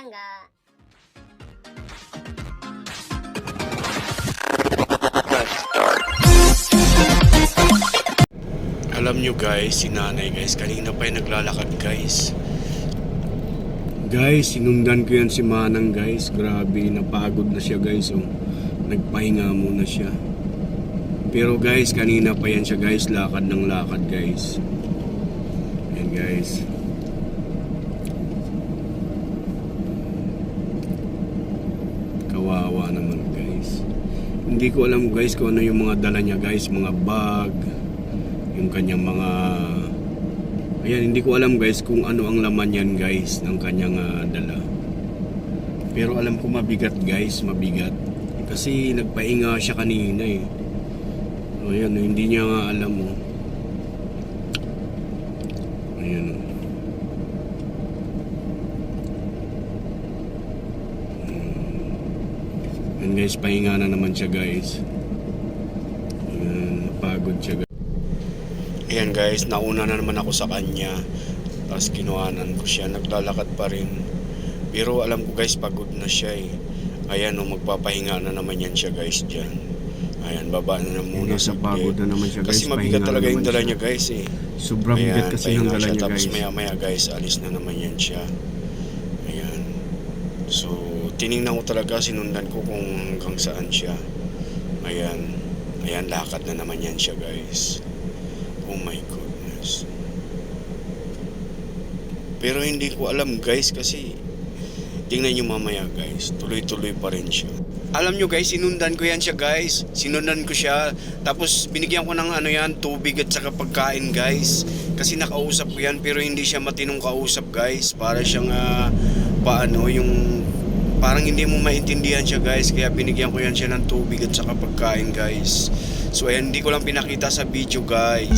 palangga. Alam nyo guys, si nanay guys, kanina pa yung naglalakad guys. Guys, sinundan ko yan si Manang guys. Grabe, napagod na siya guys. Oh. Nagpahinga muna siya. Pero guys, kanina pa yan siya guys. Lakad ng lakad guys. Ayan guys. Kawawa naman guys. Hindi ko alam guys kung ano yung mga dala niya guys. Mga bag. Yung kanyang mga Ayan, hindi ko alam guys kung ano ang laman yan guys ng kanyang ah, dala. Pero alam ko mabigat guys, mabigat. Kasi nagpahinga siya kanina eh. Ayan, oh, hindi niya nga alam mo. Ayan oh. Ayan guys, pahinga na naman siya guys. Ayan, napagod siya guys. Ayan guys, nauna na naman ako sa kanya. Tapos kinuhanan ko siya, naglalakad pa rin. Pero alam ko guys, pagod na siya eh. Ayan o, magpapahinga na naman yan siya guys dyan. Ayan, baba na na muna Nasa pagod na naman siya guys. Kasi mabigat talaga yung dala niya guys eh. Sobrang bigat kasi ng dala niya Tapos guys. maya maya guys, alis na naman yan siya. Ayan. So, tiningnan ko talaga, sinundan ko kung hanggang saan siya. Ayan. Ayan, lakad na naman yan siya guys. Oh my goodness. Pero hindi ko alam guys kasi tingnan nyo mamaya guys, tuloy-tuloy pa rin siya. Alam nyo guys, sinundan ko yan siya guys. Sinundan ko siya. Tapos binigyan ko ng ano yan, tubig at saka pagkain guys. Kasi nakausap ko yan pero hindi siya matinong kausap guys. Para siyang ah, paano yung parang hindi mo maintindihan siya guys. Kaya binigyan ko yan siya ng tubig at saka pagkain guys. So ayan, hindi ko lang pinakita sa video guys.